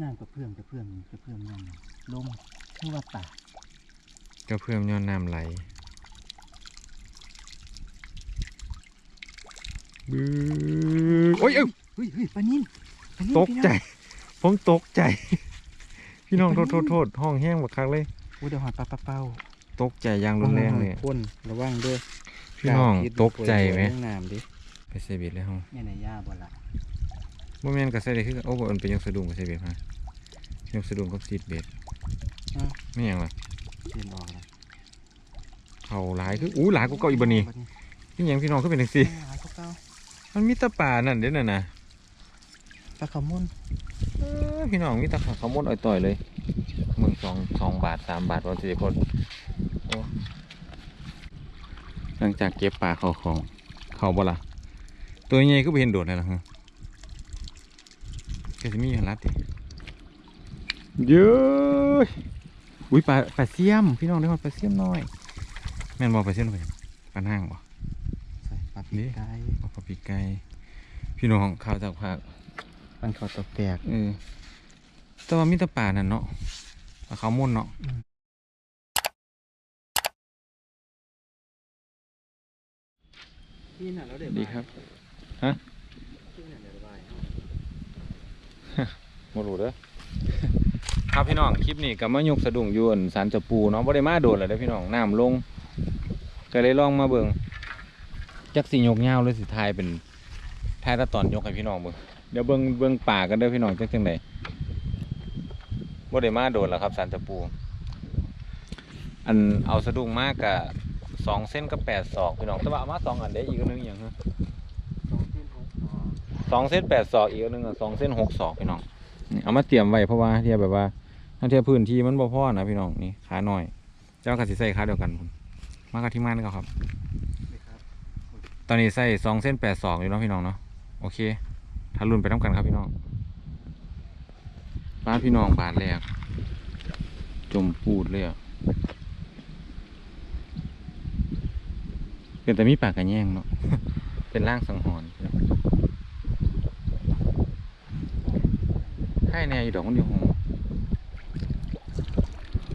น้ำกระเพื่อมกระเพื่อมกระเพื่อมน้ำลงชื่อว่าป่าก็เพิ่มย้อนน้ำไหลบื้อโอ้ยเอ้าเฮ้ยเฮ้ยปลานิ่นปลานิ่นตกใจพี่น้ผมตกใจ พี่น้องโทษโทษโทษห้องแห้งบักคักเลยองอุ้ยเดี๋ยวหอดปลาปลาเป้าตกใจอย่างรุนแรงเลยคนระวังเด้อพี่น้องพิษตกใจไหมเรื่องน้ำดิไปเซเบิดเลยห้องแม่นายย่าบ่ละ บ่แม่นกับเซเบิดคือโอ้บ่มันเป็นยกสะดุ้งกับเซเบิดฮะยกสะดุ้งกับซีดเบ็ดไม่หยังล่ะเปลี่ยนออกแล้วเขาหลายคืออู้หลายกูเก่าอีบ่นี่พี่หยังพี่น้องก็เป็นจังซี่ หลายกว่าเก่ามันมีแตะป่านั่นเด้น่ะนะปลาขาวมุนเออพี่น้องมีแตะขาขาวมดอ่อยต่อยเลยมึงสองสองบาทสามบาทวันสิคนโอ้หลังจากเก็บปลาเข้าของเข้าบ่ล่ะตัวใหญ่ก็ไปเห็นโดดเลยล่ะฮะ ก็จะมีอยู่หันลัดดิเยอะอุ้ยปลาปลาเสียม พี่น้องได้มาปลาเสียมน้อย แม่นบ่ปลาเสียมไปปลานั่งบ่ใส่ปลาปีกไก่เอาปลาปีกไก่พี่น้องข้าวจากภาคปันขาวตกแตกเออแต่ว่ามีแต่ป่านั่นเนาะปลาขาวมุ่นเนาะพี่น่ะแล้วเด็ดีครับพี่น่ะเดี๋ยวระบาย มาดูเด้อครับพี่น้องคลิปนี้ก็มายกสะดุ้งอยวนสารจะปูเนาะบ่ได้มาโดนเลยเด้อพี่น้องน้ำลงก็เลยลองมาเบิ่งจักสิยกยาวหรือสิทายเป็นทายตะตอนยกให้พี่น้องเบิ่งเดี๋ยวเบิ่งเบิ่งป่ากันเด้อพี่น้องจักจังไดบ่ได้มาโดนแล้วครับสารจะปู อันเอาสะดุ้งมากกะสองเส้นกับแปดศอกพี่น้องแต่ว่าเอามาสองอันได้อีกนึงอย่างฮะ สองเส้นแปดศอกอีกอันหนึงอะสองเส้นหกศอกพี่น้องนี่เอามาเตรียมไว้เพราะว่าเทียบแบบว่าถ้าเทียบพื้นที่มันบ่พอนะพี่น้องนี่ขาหน่อย เจ้ากับสิใส่ขาเดียวกันพุ่นมากับที่ม่านก็ครับนี่ครับ ตอนนี้ใส่สองเส้นแปดศอกอยู่เนาะพี่น้องเนาะโอเคถ้ารุ่นไปน้ำกันครับพี่น้องบ้านพี่น้องบาทแรกจมปูดเลยอะเป็นแต่มีปากกันแย่งเนาะเป็นร่างสังหรณ์พี่น้อง ค่ายแน่อยู่ดอกมันอยู่หง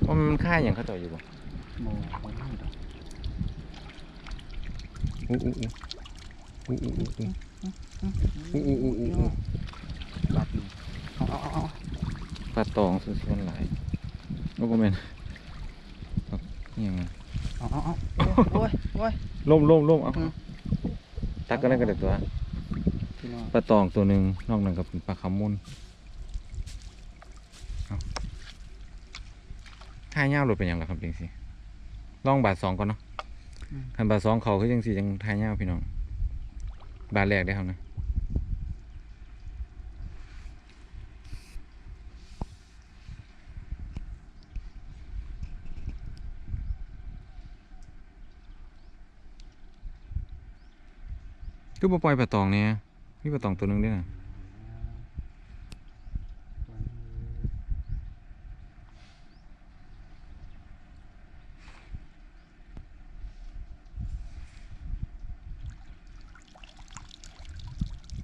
ว่ามันค่ายอย่างเขาต่ออยู่บ่โมโมนี่ดอกอู้อู้อู้อู้อู้อู้อู้อู้อู้อู้อู้ปลาปีกเอาเอาเอาเอาปลาตองซื้อส่วนหลายโอ้โหแม่นนี่ยังไงเอาเอาเอาโอ้ยโอ้ยล่มล่มล่มเอาอืมตักกันได้กันเด็ดตัวพี่น้องปลาตองตัวหนึ่งนอกนั้นก็เป็นปลาคำมุนเอา ท่าเงาหลุดเป็นหยังไงครับจริงสิลองบาทสองก่อนเนาะคันบาทสองเขาคือจังสี่จังท่าเงาพี่น้อง บาทแรกได้ครับนะคือบ่ปล่อยปลาตองเนี่ยมีปลาตองตัวหนึ่งด้วยนะ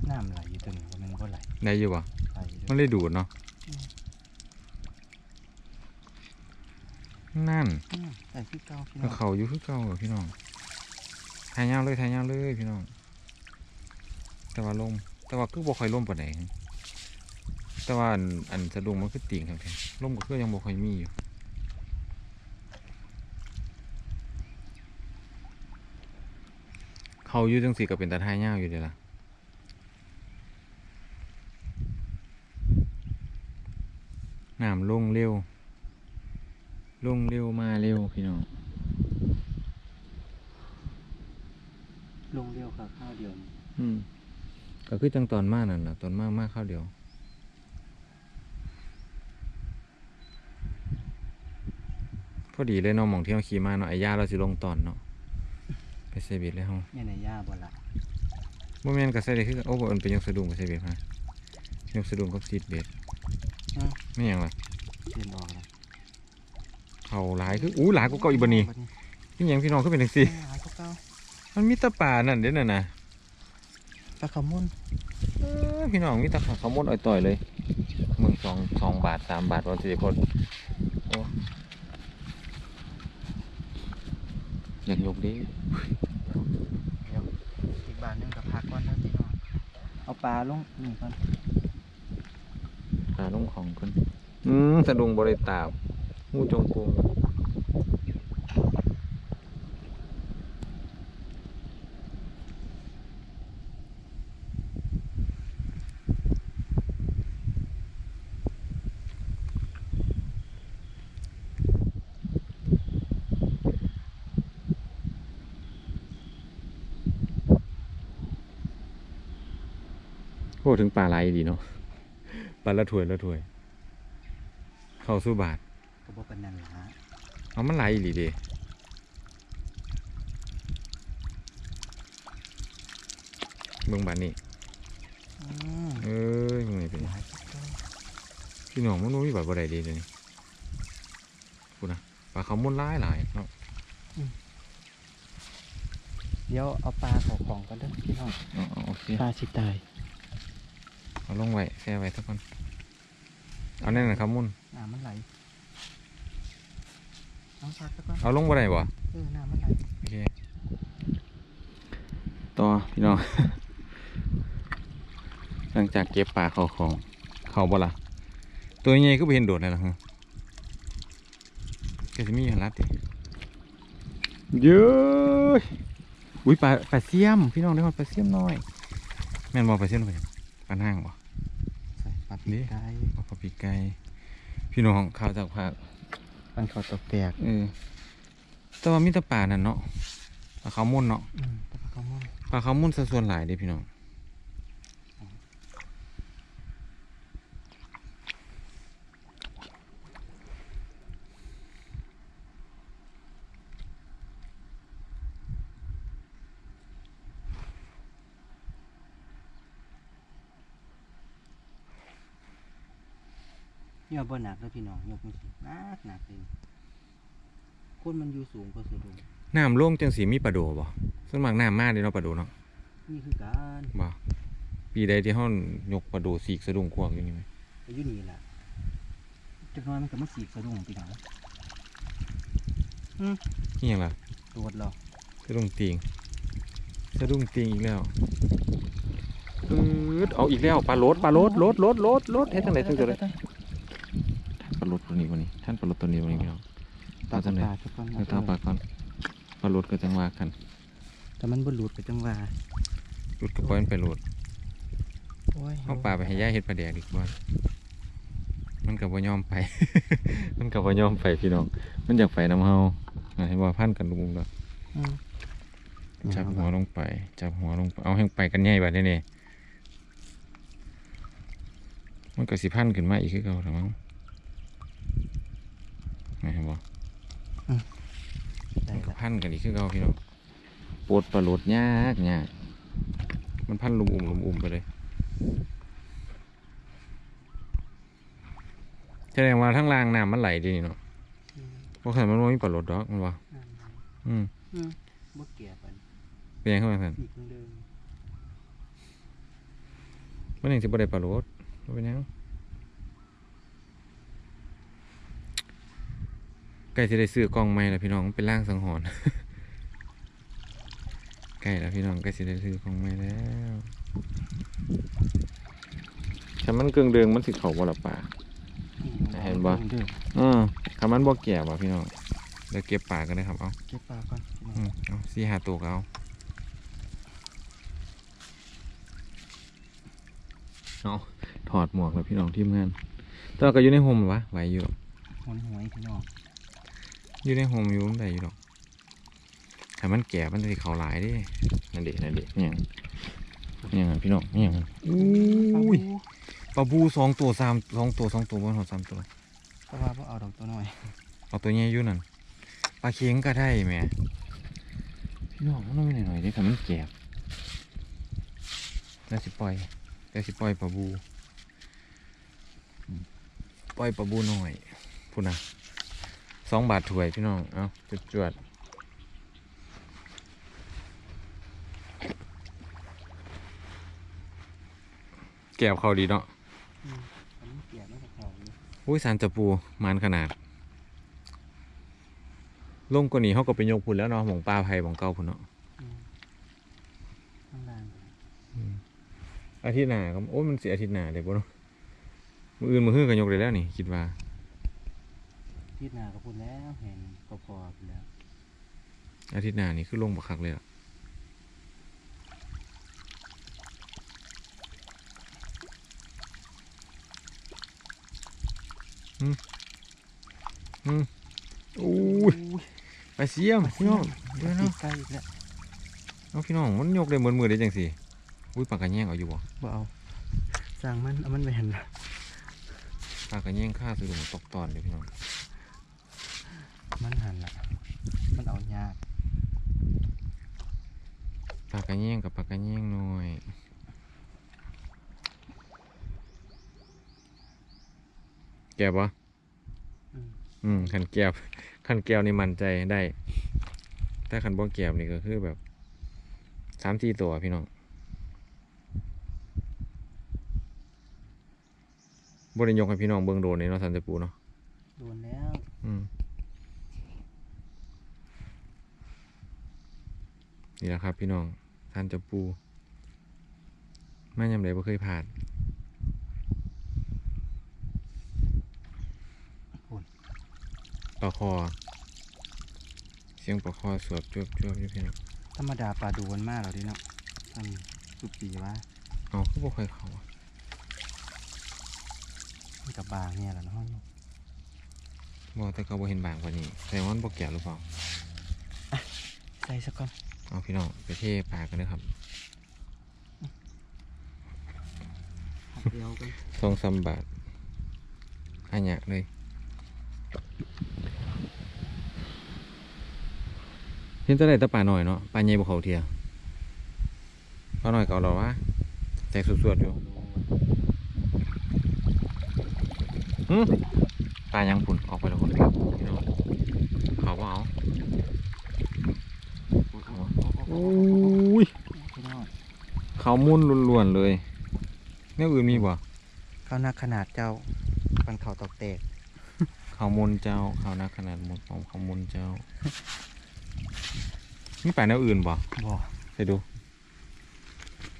น้ำไหลอยู่ตัวนี้ว่ามันก็ ไหลได้อยู่ป่ะไหลอยู่มันเลยดูดเนาะนั่นอืมใส่พี่เก้าพี่น้ก็องเขาอยู่คือเก่าเหรอพี่น้องทายยาวเลยทายยาวเลยพี่น้อง แต่ว่าลมแต่ว่าคือบ่ค่อยลมปานใดแต่ว่าอันอันสะดุ้งมันคือติ่งครับพี่ลมก็คือยังบ่ค่อยมีอยู่เขาอยู่จังสีก็เป็นตาทายยาวอยู่เดียวล่ะ น้ำลงเร็ว ลงเร็วมาเร็วพี่น้อง ลงเร็วค่ะข้าวเดียวนี่อืม ก็คือจังตอนมานั่นนะตอนมากมากข้าวเดียว พอดีเลยเนาะหมองที่เราขี่มาเนาะไอ้ย่าเราสิลงตอนเนาะไปเซเบิดเลยเฮาแม่นายย่าบ่ละบ่แม่นก็ใส่ได้คือโอ้บ่มันเป็นยกสะดุ้งกับเซเบิดฮะยกสะดุ้งกับซีดเบ็ดไม่หยังล่ะเปลี่ยนออกแล้ว เขาหลายคืออู้หลายกูเก่าอีบ่นี่พี่หยังพี่น้องก็เป็นจังซี่หลายกว่าเก่ามันมีแตะป่านั่นเด้น่ะนะปลาขาวมุนเออพี่น้องมีแตะขาขาวมดอ่อยต่อยเลยมึงสองสองบาทสามบาทวันสิคนโอ้อยากยกดิเดี๋ยวอีกบาทหนึงกับพักก่อนนะพี่น้องเอาปลาลงนี่ก่อนปลาลุงของคนอืมสะดุงบริตาบ งูจงกงโอ้ถึงปลาไหลดีเนาะปลาละถวยละถวย เข้าสู้บาท ก็บ่เป็นนั่นล่ะเอามันไหลอีหลีเด้เบิ่งบาทนี้อืมเอ้ยมึงนี่เป็นหลายจักตัวพี่น้องมันบ่มีบาทบ่ได้เดีเลยวนี่พูดนะปลาเขามุ่นหลายหลายเนาะเดี๋ยวเอาปลาเของของกันเด้อพี่น้องอ๋อโอเคปลาสิตายเอาลงไว้แช่ไว้ทุกคนเอาแน่นนะครับมุ่นน้ำมันไหล เอาพักซะก่อนเอาลงบ่ได้บ่เออน้ำมันไหลโอเคต่อพี่น้อง หลังจากเก็บปลาเข้าของเข้าบ่ล่ะตัวใหญ่ก็ไปเห็นโดดเลยล่ะฮะก็จะมีอยู่รัดดิเยอะอุ้ยปลาปลาเสียม พี่น้องได้หมดปลาเสียมน้อยแม่นบ่ปลาเสียมไปปลาห้างบ่ใส่ปลานี่ปีกไก่บ่ปลาปีกไก่พี่น้องข้าวจากภาค ปันเขาตกแตกเออแต่ว่ามีแต่ปลานั่นเนาะปลาขาวมุ่นเนาะอืมปลาข้าวมันปลาขาวมุ่นสัดส่วนหลายเด้พี่น้อง เนี่ยบ่หนักเลยพี่น้องยกมือสิหนักหนักเลยคนมันอยู่สูงกว่าสุดงน้ำลงจังสีมีปลาโดบ่ส่วนมากน้ำมากเลยเนาะปลาโดเนาะนี่คือการบ่ปีใดที่เฮายกปลาโดสีกสะดุ้งควกอยู่นี่ไหมอายุนี่แหละจักหน้อยมันก็มาสีกสะดุ้งพี่น้องนี่หยังล่ะตรวจเราสะดุ้งติงสะดุ้งติงอีกแล้วอืดเอาอีกแล้วปลาโลดปลาโลดโลดโลดโลดโลดเฮ็ดจังได๋ถึงจะได้ท่านป ลาโลดตัวนี้วันนี้ ท่านปลาโลดตัวนี้วันนี้พี่น้องปลาเอาจังไหนปลาทุกคนเดี๋ยวตาปลาก่อนปลาโลดก็จังว่ากันแต่มันบ่หลุดไปจังหว่าหลุดก็ปล่อยมันไปโลดโอ้ยเอาปลาไปให้ย่าเฮ็ดปลาแดกดีกว่ามันก็บ่ยอมไป มันก็บ่ยอมไปพี่น้อง มันอยากไปน้ำเฮาอะเห็นว่าพันกันลุงแล้วอืมจับหัวลงไป จับหัวลงไป เอาแห้งไปกันใหญ่บัดนี้นี่มันก็สิพันขึ้นมาอีกคือเก่าแล้วมั้ง เห็นบ่ได้มันก็ละพันกันอีกคือเก่าพี่น้องปวดปลาโหลดยากยากมันพันลุมอุ่มลุมอุ่มไปเลยแสดงว่าทั้งล่างน้ำมันไหลดีนี่เนาะอืมเพราะฉะนั้นมันบ่มีปลาโหลดดอกมันว่านั่นไงอืมอืมบ่เกี่ยปันเป็นยังไงครับท่านอีกเดิมมันยังสิบ่ได้ปลาโหลดบ่เป็นหยัง ใกล้สิได้ซื้อกล้องใหม่แล้วพี่น้องมันเป็นร่างสังหรณ์ใกล้แล้วพี่น้องใกล้สิได้ซื้อกล้องใหม่แล้วถ้ามันเกึ่งเดืองมันสิเข้าบ่ล่ะป่าอืมเห็นบ่เดิมอือถ้ามันบ่แก่บ่พี่น้องเดี๋ยวเก็บปลากันนะครับเอาเก็บปลาก่อนพี่น้องอืมเอาสี่ห้าตัวก็เอาเอาถอดหมวกแล้วพี่น้องทีมงานแตว่าก็อยู่ในโฮมวะไหวอยู่หรอกหวนหวยพี่น้อง อยู่ในโฮมอยู่มันได้อยู่หรอกถ้ามันแก่มันจะเขาหลายเดินั่นเด็นั่นเด็เนี่ยงเนี่ยงอะพี่น้องเนี่ยงอะอุ้ยปลาบูสองตัวสามสองตัวสองตัวบนหัวสามตัวเพราะว่าบ่เอาดอกตัวน้อยเอาตัวใหญ่อยู่นั่นปลาเค็งก็ได้แหม่พี่น้องมันต้องมีหน่อยๆเดิถ้ามันแก่แล้วสิปล่อยแล้วสิปล่อยปลาบูอืมปล่อยปลาบูหน่อยพูดนะ สองบาทถ้วยพี่น้อง เอาจุดจวดๆแก้วเขาดีเนาะอืมอันนี้เกี่ยมันก็อุ้ยสารจะปูมานขนาด ลงกว่านี้เขาก็ไปยกพุ่นแล้วเนาะหมองปลาไผ่หมองเก่าพุ่นเนาะอืมข้างล่างอาทิตย์หน้าก็โอ้ยมันเสียอาทิตย์หน้าเดี๋ยวบ่เนาะมืออื่นมือฮื้อก็ยกได้แล้วนี่ คิดว่า ที่นาก็พูดแล้วเห็นพอพอๆพูดแล้วอาทิตย์หน้านี่คือลงบักคักเลยอะอืมอืมอู้ยไปเสียมพี่น้องเดี๋ยวติเนาะดใกล้อีกแล้วเอาพี่น้องมันยกได้เหมือนมือได้จังสิอุ้ยปากกระแยงเอาอยู่บ่บ่เอาสั่งมันเอามันไปเห็นละปากกระแยงค่าสะดุ้งตกตอนเลยพี่น้อง มันหันละมันเอายากปากกระแยงกับปากกระแยงหน่อยแก่บ่อืมอืมขันแก้วขันแก้วนี่มั่นใจได้แต่ขันบ่แก้วนี่ก็คือแบบสามสี่ตัวพี่น้องบ่ได้ยกให้พี่น้องเบิ่งโดนนี่เนาะสันจะปูเนาะ โดนแล้ว อืม นี่แหละครับ พี่น้องสันจะปูแม่ยำใดบ่เคยผ่านปลาคอ เสียงปลาคอสวบจวบจวบอยู่พี่น้องธรรมดาปลาดูมันมากเหรอดิเนาะทำสุปีว่าเอาคือบ่ค่อยเขาอะมันกับบางเนี่ยแหละเนาะบอกแต่เขาบ่เห็นบางกว่านี้แต่ว่ามันบ่แก่หรือเปล่าใส่สักก่อน เอาพี่น้องไปเทปลากันนะครับหักเดียวกันสองสามบาทอันเนี้ยเลยเห็นจะได้แต่ปลาหน่อยเนาะปลาใหญ่บ่เขาเทียปลาหน่อยเก่าหรอวะแตกสวดๆอยู่หึปลายังปุ่นออกไปแล้วคนพี่น้องเขาก็เอาโอ้ยพี่น้องเขามุ่นล้วนๆเลยแนวอื่นมีบ่ข้าวหน้าขนาดเจ้าปันเขาตอกแตกเขามุนเจ้าเขานักขนาดหมดของเขามุนเจ้ามีปลาแนวอื่นบ่บ่ไปดู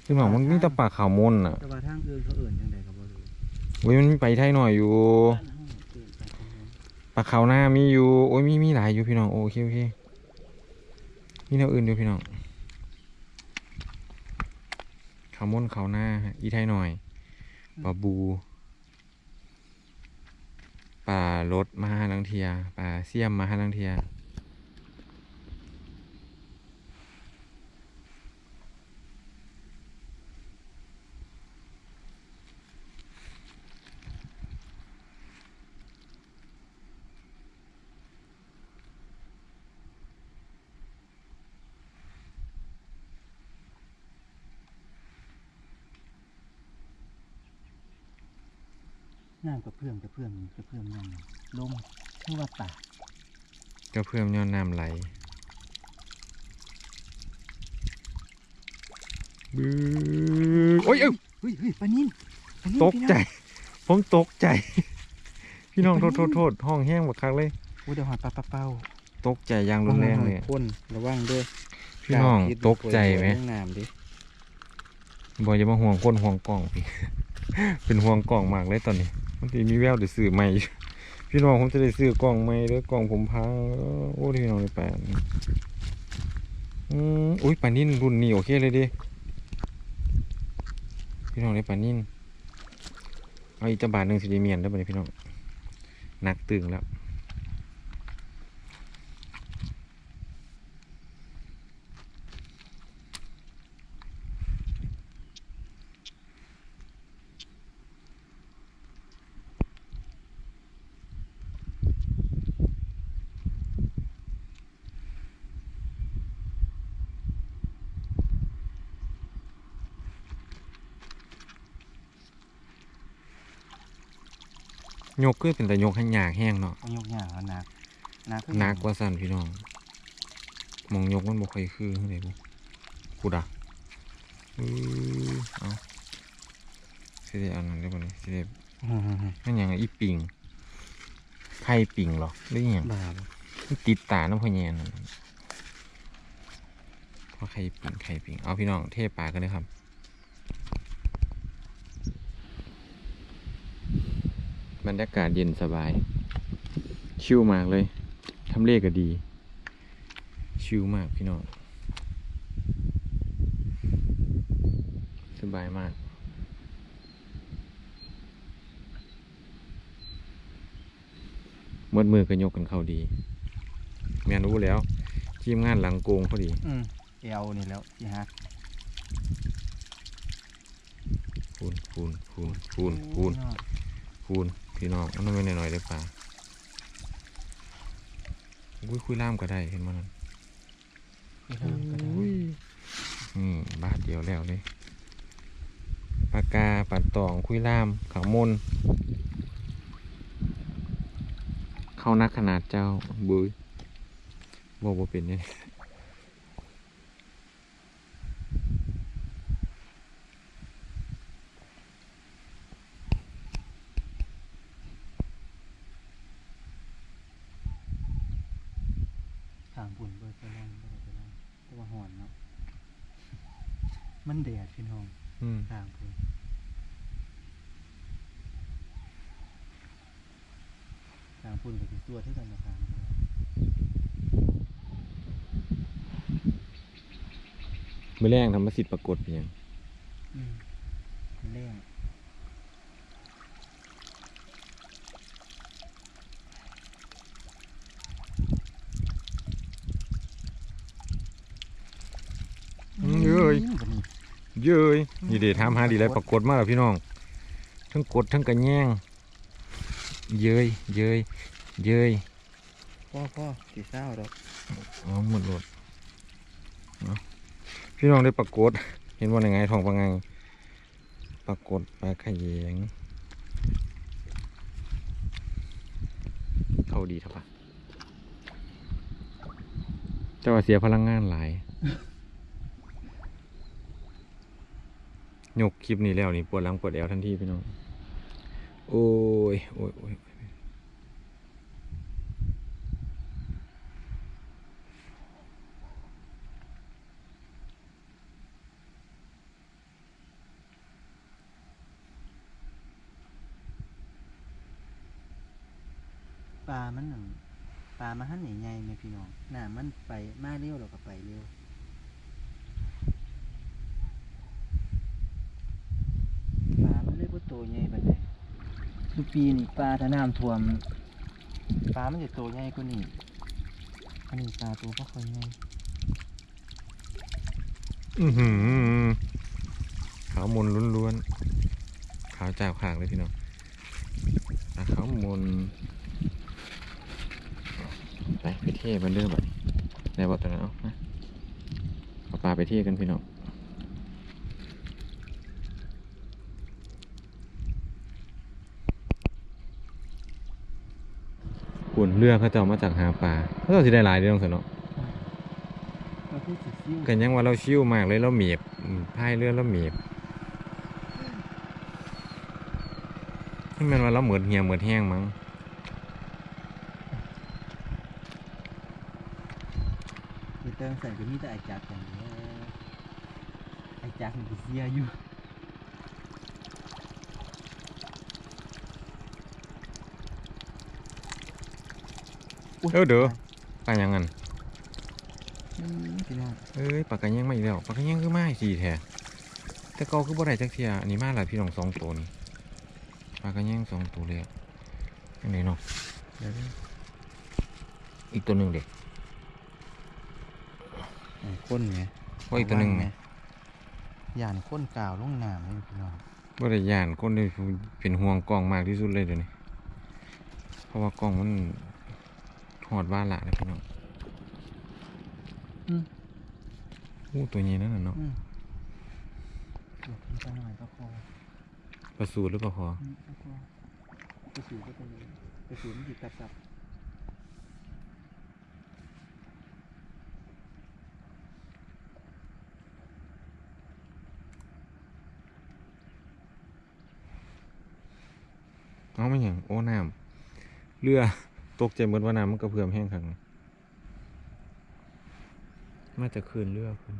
คือหมองมันมีแต่ปลาขาวมุนอะแต่ว่าทางอื่นเขาเอื่นจังใดก็บ่รู้โอ้ยมันมีไปไทยหน่อยอยู่บ้านเฮาเอื่นไปทางนู้นปลาขาวหน้ามีอยู่โอ้ยมีมีหลายอยู่พี่น้องโอเคโอเคมีแนวอื่นอยู่พี่น้อง ขาวม้นขาวหน้า อีไทยหน่อยปลาบูป่ารถมาหาลังเทียป่าเสียมมาหาลังเทีย น้ำกระเพื่อมกระเพื่อมกระเพื่อมยังลมคือว่าป่าก็เพิ่อมยอดน้ำไหลบื้อโอ้ยเอ้ยเฮ้ยเฮ้ยปลานินปลานิ่นตกใจ ผมตกใจ พี่น้องโทษโทษโทษห้องแห้งบักคักเลยองโอ้ยเดี๋ยวหอดปลาปลาเป้าตกใจยางรุนแรงเลยพ่นระวังด้วยพี่น้องตกใจไหมน้ำดิบอยจะมาห่วงคนห่วงกล่องพี่เป็นห่วงกล่องมากเลยตอนนี้างทีมีแววได้ซื้อใหม่ พี่น้องผมจะได้ซื้อกล่องใหม่หรือกล่องผมพังโอ้พี่น้องเลยแปดอืมอุ้ยปลานิ่นรุ่นนี้โอเคเลยดิพี่น้องเลยปลานิ่นเอาอีกจะบาทหนึ่งสิไดีเมียนได้ไหมพี่น้องหนักตึงแล้ว ยกคือเป็นแต่ยกให้ยากแห้งเนาะเอายกอย่างแล้วนักนักคือหนักกว่าสั่นพี่น้องมองยกมันบ่ค่อยคือเท่าไหร่บุกูดอะอือเอาสิได้เอันนั้นได้บ่เนี่ยสิได้อืมนั่นหยังอะอีปิงไข่ปิ่งเหรอหรืออหยังบาบมันติดตาน้ำพะแยนนั่นเพราะไข่ปิ่งไข่ปิ่งเอาพี่น้องเทปลากันเลยครับ บรรยากาศเย็นสบาย ชิลมากเลยทำเลก็ดี ชิลมากพี่น้องสบายมากเมื่อมือก็ยกกันเข้าดี แม่นรู้แล้วทีมงานหลังโกงพอดีอืมเอวนี่แล้วที่ฮักคูณคูณคูณคูณคูณคูณ พี่น้องมันไม่หน่อยๆเลยป่าอุ้ยคุยล่ามก็ได้เห็นมันนั่นพี่น้องก็ได้อุ้ยนี่บาทเดียวแล้วเลยปากกาปัดตองคุยล่ามขาวมนเข้านักขนาดเจ้าบุยบอกว่าเป็นเนี่ย ทางปุ่นเบิดไปนั่งบ่ได้ไปนั่งเพราะว่าห่อนเนาะมันแดดพี่น้อง อืม ทางปุ่นทาง ปุ่นก็สิตัวที่กันกับทางพุ่นมือแรงทำมาสิทธิ์ปรากฏเป็นหยังอืมมันแรงอืมเย้ยอืมก็นี่เย้ยนี่เดี๋ยวถามหาดีเลยปรากฏมากพี่น้อง ทั้งกดทั้งกระแยง เย้ยเย้ยเย้ยพ่อพ่อสีเศร้าดอกอ๋อหมดหมดเนาะพี่น้องได้ปรากฏเห็นว่ายังไงทองปังไงปรากฏปลาขยงเข้าดีทับปะแต่ว่าเสียพลังงานหลายยกคลิปนี้แล้วนี่ปวดหลังปวดแอวทันทีพี่น้อง โอ้ยโอ้ยโอ้ยปลามันนังปลามันหันใหญ่ๆไหมพี่น้องน้ำมันไปมาเร็วเราก็ไปเร็วปลามันเลยว่าตัวใหญ่ปานใด ทุกปีนี่ปลาถ้าน้ำท่วมปลามันจะตัวใหญ่กว่านี้อันนี้ปลาตัวก็ค่อยใหญ่อือหือขาวมนล้วนๆขาวจากขางเลยพี่น้องขาวมนไปไปเที่ยวกันเด้อบัดนี้ได้บ่ตอนนั้นเอาปลาไปเที่ยวกันพี่น้อง หุ่นเรือเขาจะเอามาจากหาปลาเขาจะสิได้หลายเด้อน้องสนเนาะก็คือสิซิ่วกันยังว่าเราชิวมากเลยเราเมียบอืมพายเรือเราเมียบนี่แมันว่าเราเหมือนเหี่ยเหมือนแห้งมั้งคือเติมใส่ก็มีแต่ไอจักอย่างเดียวไอจักมันก็เสียอยู่ เออเด้อปลาหยังงันอืมพี่น้องเอ้ยปลากระยังมาอีกแล้วปลากระยังคือมาอีกสี่แท้แต่เกาคือบ่ได้จักเทียอันนี้มาหลายพี่น้องสองตัวนี่ปลากระยังสองตัวเลยอะอันไหนเนาะเดี๋ยวนี้อีกตัวหนึ่งเด็กไอ้ข้นไงว่าอีกตัวหนึ่งไงย่านข้นกาวลงน้ำเลยพี่น้องบ่ได้ย่านคนได้เป็นห่วงกล้องมากที่สุดเลยเดี๋ยวนี้เพราะว่ากล้องมัน หอดบ้านละนะพี่น้องอืมอู้ตัวนี้นั่นน่ะเนาะอืมหลบมันจะหน่อยก็พอปลาสูตรหรือเปล่าพออืมก็พอไปสูก็เป็นไปสูมันหยิบตับตับๆเอาไม่อย่างโอ้น้ำเรือ ตกใจเหมือนว่าน้ำมันกระเพื่อมแห้งขังมาจะคืนเรือคุณ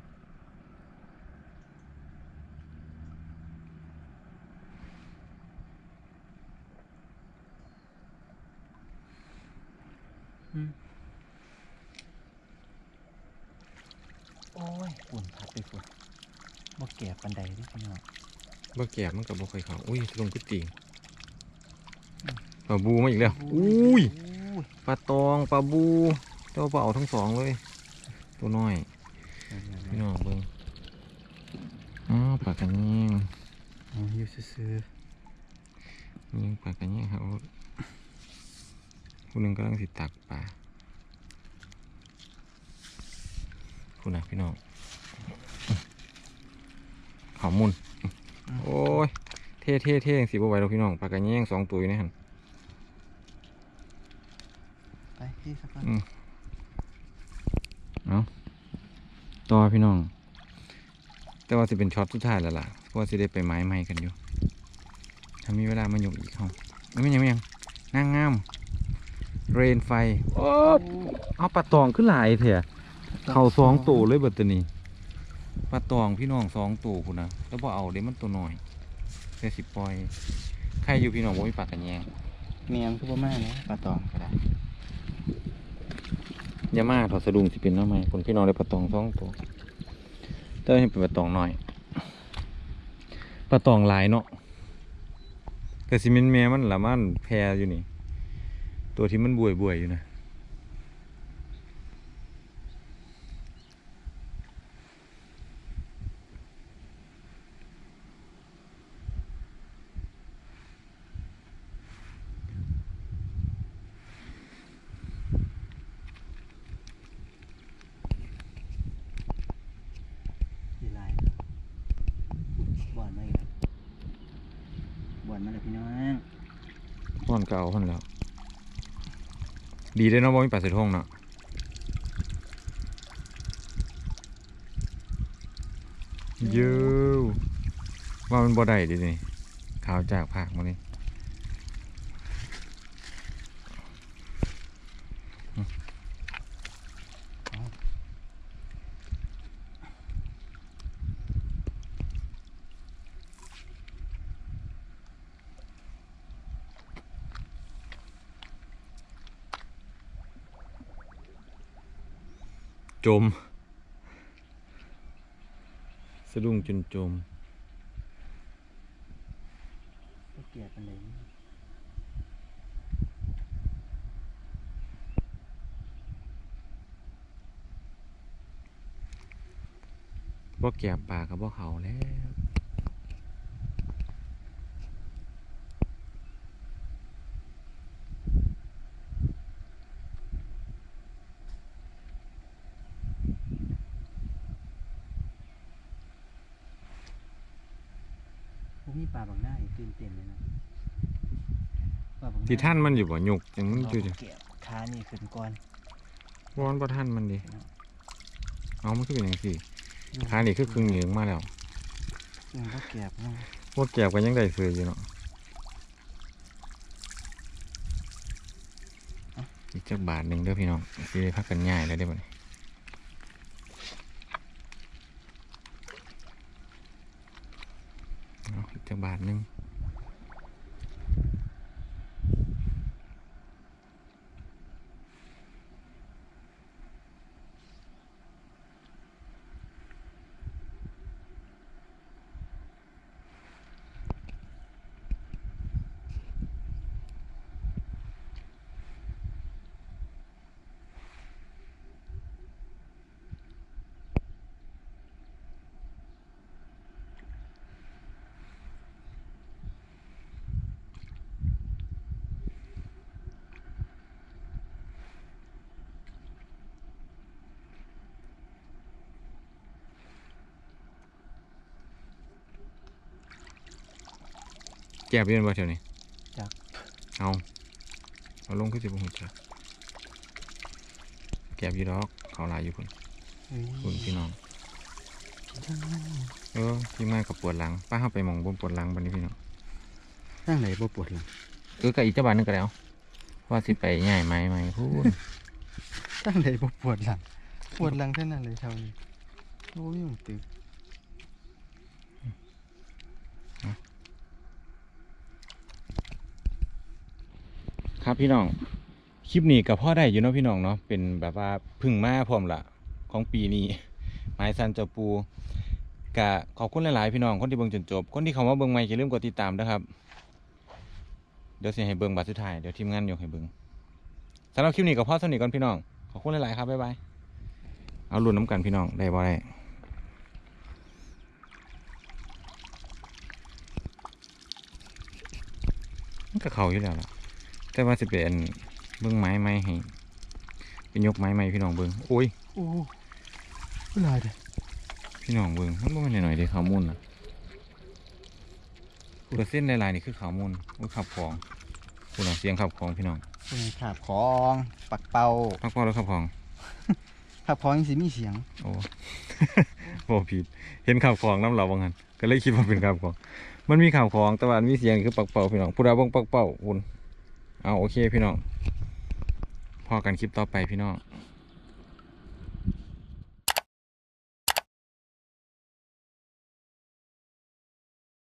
โอ้ยฝุ่นพัดไปฝุ่นบ่แก่ปันใดเด้พี่น้องบ่แก่มันกับบ่ค่อยเขาอุ้ยลงก็จริงปลาบูมาอีกแล้ว อุ้ยอุ้ย ปลาตองปลาบูเจ้าปลาเอาทั้งสองเลย ตัวน้อยพี่น้องเบิ่งอ้าวปลากระเนียงเอาอยู่ซื่อยิงปลากระเนียงครับผู้หนึ่งกำลังสิตักปลาคุณนะพี่น้องขอมุนโอ้ยเท่เท่เท่สิบไหวแล้วพี่น้องปลากระเนียงสองตัวอยู่ในหัน ๆไปที่สักคนอืมต่อพี่น้อง แต่ว่าสิเป็นช็อตสุดท้ายแล้วล่ะเพราะว่าสิได้ไปไม้ใหม่กันอยู่ถ้ามีเวลามาหยกอีกห้องไม่ยังไม่ยังนางงาม เรนไฟ โอ้เอาปลาตองขึ้นหลายเถอะเข่าสองตัวเลยเบัดตวนี้ปลาตองพี่น้องสองตัวคุณนะแล้วพอเอาเดี๋ยวมันตัวน้อยเสียสิปล่อยใครอยู่พี่น้องบ่มีปลากระแยงเมียงคือบ่มาเนาะปลาตองก็ได้อ ยามาถอดสะดุ้งสิเป็นน้ำไหมคนพี่น้องได้ปลาตองสองตัวเต้ให้เป็นปลาตองหน่อยปลาตองหลายเนาะกระสิเมนแม่มันละมันแพรอยู่นี่ ตัวที่มันบวยบวยอยู่นะ ดีลายบ่อนมาอีกแล้วบ่อนมาแล้วพี่น้อง พ่อนเก่าพ่อนแล้ว ดีได้อเนาะว่ามีปลาเสทงเนาะเยอะว่ามันบ่ได้ดินี่ขาวจากผักมานี่ จม สะดุ้งจนจมบ่แก่ปันใดบ่แก็บปลากับบ่เขาแล้ว ผมมีปลาบางหน้าอีก ตื่นเต้นเลยนะปลาบางหน้าที่ท่านมันอยู่บ่หยุกจังมันอยู่จังเกี่ยวขานี่ขึ้นก่อนวอนบ่ท่านมันดิเอามันคือเป็นจังซี่ขานี่คือครึ่งเหยืองมาแล้วยังบ่แก็บเนาะบ่แก็บก็ยังได้เสืออยู่เนาะอีกจักบาทหนึงเด้อพี่น้องสิได้พักกันง่ายแล้วเด้อบัดนี้เก็บอยืนบ่แถวนี้จักเอาเอาลงขึ้นสิบ่ฮู้จักแก็บอยู่ดอกเขาหลายอยู่พุ่นเฮ้ยพุ่นพี่น้องจังนั้นเออทีมงานกับปวดหลังป้าเข้าไปหมองบนปวดหลังบันนี้พี่น้องนั่งไหนบ่ปวดหลังเออกับอีกเจ้าบานหนึงก็แล้วว่าสิไปใหญ่ไหมไหมพูดตั้งใดบ่ปวดหลังปวดหลังเท่านั้นเลยเท่านี้โอ้ยมันตึก ครับพี่น้อง คลิปนี้กับพ่อได้อยู่เนาะพี่น้องเนาะ เป็นแบบว่าพึ่งมาพร้อมละของปีนี้ไม้ซันเจ้าปูกะขอบคุณหลายๆพี่น้องคนที่เบิ่งจนจบ คนที่เขามาเบิ่งใหม่อย่าลืมกดติดตามนะครับ เดี๋ยวสิให้เบิ่งบัตรสุดท้าย เดี๋ยวทีมงานยกให้เบิ่งสำหรับคลิปนี้กับพ่อสนิทกันพี่น้อง ขอบคุณหลายๆครับบ๊ายบาย เอาลุ้นน้ำกันพี่น้องได้บ่ได้มันก็เขาอยู่แล้วล่ะ แต่ว่าสิเป็นเบิ่งไม้ไม้ให้เป็นยกไม้ไม้พี่น้องเบิ่งโอ้ยโอ้เวลาเด้อพี่น้องเบิ่งมันบ่แม่นหน่อยๆเด้ข้าวมูลน่ะเปอร์เซ็นต์หลายๆนี่คือข้าวมูลอุ้ยขับของคุณเอาเสียงขับของพี่น้องเป็นขาบของปักเป่าพักพอแล้วขับของขับของยังสิมีเสียงโอ้บ่ผิดเห็นขับของน้ำเหล่าว่างั้นก็เลยคิดว่าเป็นขับของ มันมีขับของแต่ว่ามันมีเสียงคือปักเป่าพี่น้องผู้ใดเบิ่งปักเป่าคุณ เอาโอเคพี่น้องพอกันคลิปต่อไปพี่น้อง